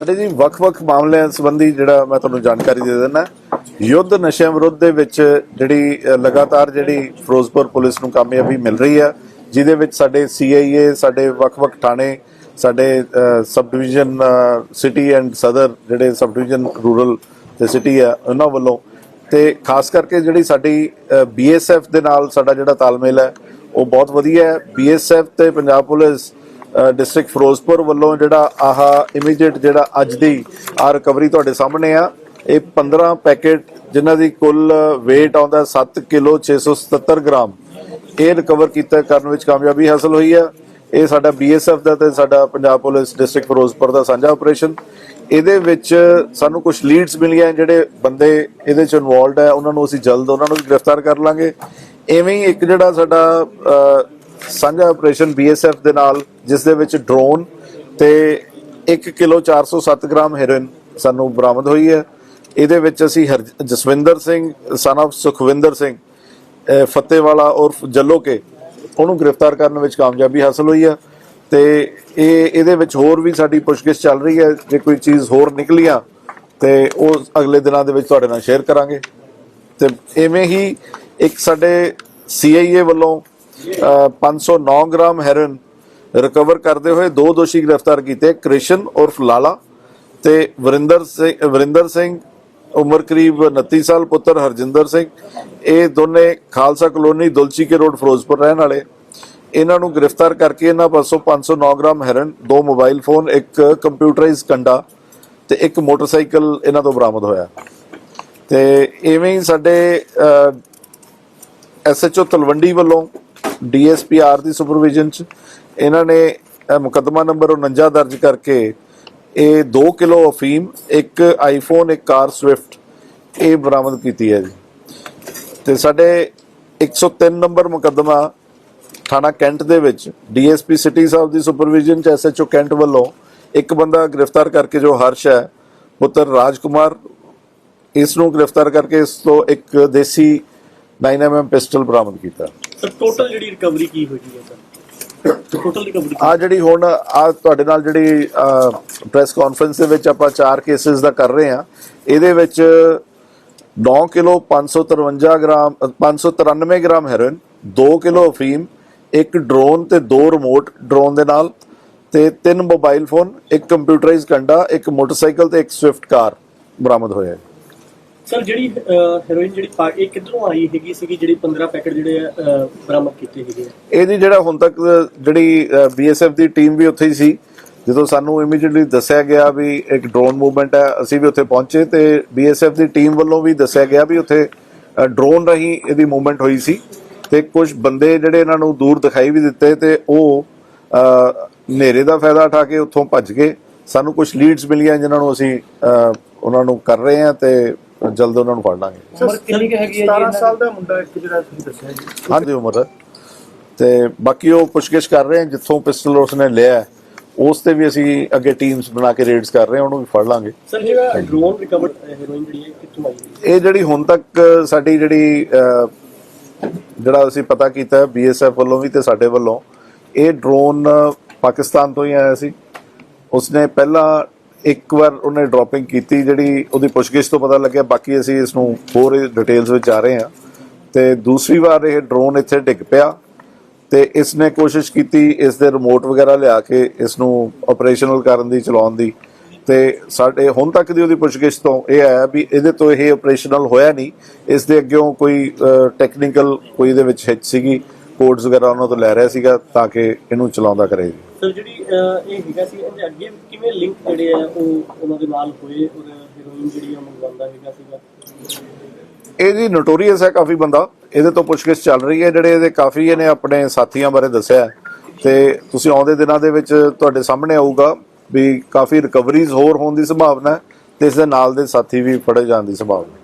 ਸਾਡੇ ਜੀ ਵੱਖ-ਵੱਖ ਮਾਮਲਿਆਂ ਸੰਬੰਧੀ ਜਿਹੜਾ ਮੈਂ ਤੁਹਾਨੂੰ ਜਾਣਕਾਰੀ ਦੇ ਦਿੰਦਾ, ਯੁੱਧ ਨਸ਼ਿਆਂ ਵਿਰੁੱਧ ਦੇ ਵਿੱਚ ਜਿਹੜੀ ਲਗਾਤਾਰ ਜਿਹੜੀ ਫਿਰੋਜ਼ਪੁਰ ਪੁਲਿਸ ਨੂੰ ਕਾਮਯਾਬੀ ਮਿਲ ਰਹੀ ਹੈ ਜਿਹਦੇ ਵਿੱਚ ਸਾਡੇ ਸੀਆਈਏ ਸਾਡੇ ਵੱਖ-ਵੱਖ ਥਾਣੇ, ਸਾਡੇ ਸਬ ਡਿਵੀਜ਼ਨ ਸਿਟੀ ਐਂਡ ਸਦਰ ਜਿਹੜੇ ਸਬ ਡਿਵੀਜ਼ਨ ਰੂਰਲ ਤੇ ਸਿਟੀ ਆ, ਉਹਨਾਂ ਵੱਲੋਂ ਤੇ ਖਾਸ ਕਰਕੇ ਜਿਹੜੀ ਸਾਡੀ ਬੀਐਸਐਫ ਦੇ ਨਾਲ ਸਾਡਾ ਜਿਹੜਾ ਤਾਲਮੇਲ ਹੈ, ਉਹ ਬਹੁਤ ਵਧੀਆ ਹੈ। ਬੀਐਸਐਫ ਤੇ ਪੰਜਾਬ ਪੁਲਿਸ ਡਿਸਟ੍ਰਿਕਟ ਫਿਰੋਜ਼ਪੁਰ ਵੱਲੋਂ ਜਿਹੜਾ ਆਹ ਇਮੀਡੀਏਟ ਜਿਹੜਾ ਅੱਜ ਦੀ ਆ ਰਿਕਵਰੀ ਤੁਹਾਡੇ ਸਾਹਮਣੇ ਆ ਇਹ 15 ਪੈਕੇਟ ਜਿਨ੍ਹਾਂ ਦੀ ਕੁੱਲ weight ਆਉਂਦਾ 7 ਕਿਲੋ 677 ਗ੍ਰਾਮ ਇਹ ਰਿਕਵਰ ਕੀਤਾ ਕਰਨ ਵਿੱਚ ਕਾਮਯਾਬੀ ਹਾਸਲ ਹੋਈ ਆ। ਇਹ ਸਾਡਾ ਬੀਐਸਐਫ ਦਾ ਤੇ ਸਾਡਾ ਪੰਜਾਬ ਪੁਲਿਸ ਡਿਸਟ੍ਰਿਕਟ ਫਿਰੋਜ਼ਪੁਰ ਦਾ ਸਾਂਝਾ ਆਪਰੇਸ਼ਨ ਇਹਦੇ ਵਿੱਚ ਸਾਨੂੰ ਕੁਝ ਲੀਡਸ ਮਿਲੀਆਂ ਜਿਹੜੇ ਬੰਦੇ ਇਹਦੇ ਚ ਇਨਵੋਲਡ ਹੈ ਉਹਨਾਂ ਨੂੰ ਅਸੀਂ ਜਲਦ ਉਹਨਾਂ ਨੂੰ ਗ੍ਰਿਫਤਾਰ ਕਰ ਲਾਂਗੇ। ਐਵੇਂ ਹੀ ਇੱਕ ਜਿਹੜਾ ਸਾਡਾ ਅਹ, ਸਾਂਝਾ ਆਪਰੇਸ਼ਨ ਬੀਐਸਐਫ ਦੇ ਨਾਲ ਜਿਸ ਦੇ ਵਿੱਚ ਡਰੋਨ ਤੇ 1 ਕਿਲੋ 407 ਗ੍ਰਾਮ ਹੈਰੋਇਨ ਸਾਨੂੰ ਬਰਾਮਦ ਹੋਈ ਹੈ। ਇਹਦੇ ਵਿੱਚ ਅਸੀਂ ਹਰ- ਜਸਵਿੰਦਰ ਸਿੰਘ ਸਨ of ਸੁਖਵਿੰਦਰ ਸਿੰਘ ਅਹ, ਫਤਿਹਵਾਲਾ ਉਰਫ ਜੱਲੋਕੇ ਉਹਨੂੰ ਗ੍ਰਿਫਤਾਰ ਕਰਨ ਵਿੱਚ ਕਾਮਯਾਬੀ ਹਾਸਲ ਹੋਈ ਹੈ ਤੇ ਇਹ ਇਹਦੇ ਵਿੱਚ ਹੋਰ ਵੀ ਸਾਡੀ ਪੁੱਛਗਿੱਛ ਚੱਲ ਰਹੀ ਹੈ। ਜੇ ਕੋਈ ਚੀਜ਼ ਹੋਰ ਨਿਕਲੀਆਂ ਤੇ ਉਹ ਅਗਲੇ ਦਿਨਾਂ ਦੇ ਵਿੱਚ ਤੁਹਾਡੇ ਨਾਲ ਸ਼ੇਅਰ ਕਰਾਂਗੇ। ਤੇ ਐਵੇਂ ਹੀ ਇੱਕ ਸਾਡੇ ਸੀਆਈਏ ਵੱਲੋਂ ਅਹ, 509 ਗ੍ਰਾਮ ਹੈਰੋਇਨ ਰਿਕਵਰ ਕਰਦੇ ਹੋਏ ਦੋ ਦੋਸ਼ੀ ਗ੍ਰਿਫਤਾਰ ਕੀਤੇ, ਕ੍ਰਿਸ਼ਨ ਉਰਫ ਲਾਲਾ ਤੇ ਵਰਿੰਦਰ ਸਿੰਘ ਵਰਿੰਦਰ ਸਿੰਘ, ਉਮਰ ਕਰੀਬ 29 ਸਾਲ ਪੁੱਤਰ ਹਰਜਿੰਦਰ ਸਿੰਘ। ਇਹ ਦੋਨੇ ਖਾਲਸਾ ਕਲੋਨੀ ਦੁਲਚੀ ਕੇ ਰੋਡ, ਫਿਰੋਜ਼ਪੁਰ ਰਹਿਣ ਵਾਲੇ। ਇਹਨਾਂ ਨੂੰ ਗ੍ਰਿਫਤਾਰ ਕਰਕੇ ਇਹਨਾਂ ਪਾਸੋਂ 509 ਗ੍ਰਾਮ ਹੈਰਨ ਦੋ ਮੋਬਾਈਲ ਫੋਨ, ਇੱਕ ਕੰਪਿਊਟਰਾਈਜ਼ ਕੰਡਾ ਤੇ ਇੱਕ ਮੋਟਰਸਾਈਕਲ ਇਹਨਾਂ ਤੋਂ ਬਰਾਮਦ ਹੋਇਆ। ਤੇ ਇਵੇਂ ਹੀ ਸਾਡੇ ਐਸਐਚਓ ਤਲਵੰਡੀ ਵੱਲੋਂ ਡੀਐਸਪੀਆਰ ਦੀ ਸੁਪਰਵਿਜ਼ਨ ਚ ਇਹਨਾਂ ਨੇ ਅਹ, ਨੰਬਰ 49 ਦਰਜ ਕਰਕੇ ਇਹ 2 ਕਿਲੋ ਅਫੀਮ ਇੱਕ ਆਈਫੋਨ ਇੱਕ ਕਾਰ ਸਵਿਫਟ ਇਹ ਬਰਾਮਦ ਕੀਤੀ ਹੈ ਜੀ। ਤੇ ਸਾਡੇ 103 ਨੰਬਰ ਮੁਕੱਦਮਾ ਥਾਣਾ ਕੈਂਟ ਦੇ ਵਿੱਚ ਡੀਐਸਪੀ ਸਿਟੀ ਸਾਹਿਬ ਦੀ ਸੁਪਰਵਿਜ਼ਨ ਚ ਐਸਐਚਓ ਕੈਂਟ ਵੱਲੋਂ ਇੱਕ ਬੰਦਾ ਗ੍ਰਿਫਤਾਰ ਕਰਕੇ ਜੋ ਹਰਸ਼ ਹੈ ਪੁੱਤਰ ਰਾਜਕੁਮਾਰ ਇਸ ਨੂੰ ਗ੍ਰਿਫਤਾਰ ਕਰਕੇ ਇਸ ਤੋਂ ਇੱਕ ਦੇਸੀ 9mm ਪਿਸਟਲ ਬਰਾਮਦ ਕੀਤਾ। ਸਰ ਟੋਟਲ ਜਿਹੜੀ ਰਿਕਵਰੀ ਕੀ ਹੋਈ ਹੈ ਸਰ? ਟੋਟਲ ਰਿਕਵਰੀ ਆ ਜਿਹੜੀ ਹੁਣ ਆ ਤੁਹਾਡੇ ਨਾਲ ਜਿਹੜੀ ਪ੍ਰੈਸ ਕਾਨਫਰੰਸ ਦੇ ਵਿੱਚ ਆਪਾਂ ਚਾਰ ਕੇਸਿਸ ਦਾ ਕਰ ਰਹੇ ਆ ਇਹਦੇ ਵਿੱਚ 9 ਕਿਲੋ 553 ਗ੍ਰਾਮ ਅ, 593 ਗ੍ਰਾਮ ਹੈਰੋਇਨ 2 ਕਿਲੋ ਅਫੀਮ ਇੱਕ ਡਰੋਨ ਤੇ ਦੋ ਰਿਮੋਟ ਡਰੋਨ ਦੇ ਨਾਲ ਤੇ ਤਿੰਨ ਮੋਬਾਈਲ ਫੋਨ ਇੱਕ ਕੰਪਿਊਟਰਾਈਜ਼ ਕੰਡਾ ਇੱਕ ਮੋਟਰਸਾਈਕਲ ਤੇ ਇੱਕ ਸਵਿਫਟ ਕਾਰ ਬਰਾਮਦ ਹੋਇਆ ਹੈ। ਸਰ, ਜਿਹੜੀ ਹੈਰੋਇਨ ਜਿਹੜੀ ਇਹ ਕਿੱਧਰੋਂ ਆਈ ਹੈਗੀ ਸੀਗੀ, ਜਿਹੜੀ 15 ਪੈਕੇਟ ਜਿਹੜੇ ਬਰਾਮਦ ਕੀਤੇ ਹੈਗੇ ਇਹਦੀ ਜਿਹੜਾ ਹੁਣ ਤੱਕ ਜਿਹੜੀ ਬੀਐਸਐਫ ਦੀ ਟੀਮ ਵੀ ਉੱਥੇ ਹੀ ਸੀ। ਜਦੋਂ ਸਾਨੂੰ ਇਮੀਡੀਏਟਲੀ ਦੱਸਿਆ ਗਿਆ ਵੀ ਇੱਕ ਡਰੋਨ ਮੂਵਮੈਂਟ ਹੈ, ਅਸੀਂ ਵੀ ਉੱਥੇ ਪਹੁੰਚੇ ਤੇ ਬੀਐਸਐਫ ਦੀ ਟੀਮ ਵੱਲੋਂ ਵੀ ਦੱਸਿਆ ਗਿਆ ਵੀ ਉੱਥੇ ਡਰੋਨ ਰਾਹੀਂ ਇਹਦੀ ਮੂਵਮੈਂਟ ਹੋਈ ਸੀ। ਤੇ ਕੁਝ ਬੰਦੇ ਜਿਹੜੇ ਇਹਨਾਂ ਨੂੰ ਦੂਰ ਦਿਖਾਈ ਵੀ ਦਿੱਤੇ ਤੇ ਉਹ ਹਨੇਰੇ ਦਾ ਫਾਇਦਾ ਉਠਾ ਕੇ ਉੱਥੋਂ ਭੱਜ ਗਏ। ਸਾਨੂੰ ਕੁਝ ਲੀਡਸ ਮਿਲੀਆਂ ਜਿਨ੍ਹਾਂ ਨੂੰ ਅਸੀਂ ਉਹਨਾਂ ਨੂੰ ਕਰ ਰਹੇ ਹਾਂ ਤੇ ਜਲਦ ਉਹਨਾਂ ਨੂੰ ਫੜ ਲਾਂਗੇ। ਉਮਰ ਕਿੰਨੀ ਕੁ ਹੈਗੀ ਹੈ ਜੀ 17 ਸਾਲ ਦਾ ਮੁੰਡਾ ਇੱਕ ਜਿਹੜਾ ਤੁਸੀਂ ਦੱਸਿਆ ਜੀ। ਹਾਂਜੀ ਉਮਰ ਹੈ। ਤੇ ਬਾਕੀ ਉਹ ਪੁੱਛਗਿੱਛ ਕਰ ਰਹੇ ਹਾਂ ਜਿੱਥੋਂ ਪਿਸਟਲ ਉਸਨੇ ਲਿਆ ਹੈ, ਉਸ ਤੇ ਵੀ ਅਸੀਂ ਅੱਗੇ ਟੀਮਸ ਬਣਾ ਕੇ ਰੇਡਸ ਕਰ ਰਹੇ ਹਾਂ ਉਹਨੂੰ ਵੀ ਫੜ ਲਾਂਗੇ। ਸਰ ਜਿਹੜਾ ਡਰੋਨ ਰਿਕਵਰਡ ਹੈਰੋਇਨ ਜਿਹੜੀ ਹੈ ਕਿੱਥੋਂ ਆਈ ਹੈ? ਇਹ ਜਿਹੜੀ ਹੁਣ ਤੱਕ ਸਾਡੀ ਜਿਹੜੀ ਜਿਹੜਾ ਅਸੀਂ ਪਤਾ ਕੀਤਾ ਬੀਐਸਐਫ ਵੱਲੋਂ ਵੀ ਤੇ ਸਾਡੇ ਵੱਲੋਂ ਇਹ ਡਰੋਨ ਪਾਕਿਸਤਾਨ ਤੋਂ ਹੀ ਆਇਆ ਸੀ। ਉਸਨੇ ਪਹਿਲਾਂ ਇੱਕ ਵਾਰ ਉਹਨੇ ਡ੍ਰੌਪਿੰਗ ਕੀਤੀ ਜਿਹੜੀ ਉਹਦੀ ਪੁੱਛਗਿੱਛ ਤੋਂ ਪਤਾ ਲੱਗਿਆ, ਬਾਕੀ ਅਸੀਂ ਇਸ ਨੂੰ ਹੋਰ ਡਿਟੇਲਸ ਵਿੱਚ ਆ ਰਹੇ ਹਾਂ। ਤੇ ਦੂਸਰੀ ਵਾਰ ਇਹ ਡਰੋਨ ਇੱਥੇ ਡਿੱਗ ਪਿਆ ਤੇ ਇਸ ਨੇ ਕੋਸ਼ਿਸ਼ ਕੀਤੀ ਇਸ ਦੇ ਰਿਮੋਟ ਵਗੈਰਾ ਲਿਆ ਕੇ ਇਸ ਨੂੰ ਆਪਰੇਸ਼ਨਲ ਕਰਨ ਦੀ, ਚਲਾਉਣ ਦੀ। ਤੇ ਸਾਡੇ ਹੁਣ ਤੱਕ ਦੀ ਉਹਦੀ ਪੁੱਛਗਿੱਛ ਤੋਂ ਇਹ ਆਇਆ ਵੀ ਇਹਦੇ ਤੋਂ ਇਹ ਆਪਰੇਸ਼ਨਲ ਹੋਇਆ ਨਹੀਂ। ਇਸ ਦੇ ਅੱਗੇੋਂ ਕੋਈ ਟੈਕਨੀਕਲ ਕੋਈ ਇਹਦੇ ਵਿੱਚ ਹਿੱਚ ਸੀਗੀ। ਕੋਡਸ ਵਗੈਰਾ ਉਹਨਾਂ ਤੋਂ ਲੈ ਰਿਹਾ ਸੀਗਾ ਤਾਂ ਕਿ ਇਹਨੂੰ ਚਲਾਉਂਦਾ ਕਰੇ। ਸਰ ਜਿਹੜੀ ਅਹ, ਇਹ ਹੈਗਾ ਸੀ ਇਹਦੇ ਅੱਗੇ ਕਿਵੇਂ ਲਿੰਕ ਜਿਹੜੇ ਆ ਉਹ ਉਹਨਾਂ ਦੇ ਨਾਲ ਹੋਏ ਔਰ ਹੈਰੋਇਨ ਜਿਹੜੀ ਆ ਮੰਗਵਾਉਂਦਾ ਹੈਗਾ ਸੀਗਾ? ਇਹ ਜੀ ਨੋਟੋਰੀਅਸ ਹੈ ਕਾਫੀ ਬੰਦਾ। ਇਹਦੇ ਤੋਂ ਪੁੱਛਗਿੱਛ ਚੱਲ ਰਹੀ ਹੈ ਜਿਹੜੇ ਇਹਦੇ ਕਾਫੀ ਇਹਨੇ ਆਪਣੇ ਸਾਥੀਆਂ ਬਾਰੇ ਦੱਸਿਆ ਹੈ। ਤੇ ਤੁਸੀਂ ਆਉਂਦੇ ਦਿਨਾਂ ਦੇ ਵਿੱਚ ਤੁਹਾਡੇ ਸਾਹਮਣੇ ਆਊਗਾ ਵੀ ਕਾਫੀ ਰਿਕਵਰੀਜ਼ ਹੋਰ ਹੋਣ ਦੀ ਸੰਭਾਵਨਾ ਹੈ ਤੇ ਇਸ ਦੇ ਨਾਲ ਦੇ ਸਾਥੀ ਵੀ ਫੜੇ ਜਾਣ ਦੀ ਸੰਭਾਵਨਾ ਹੈ।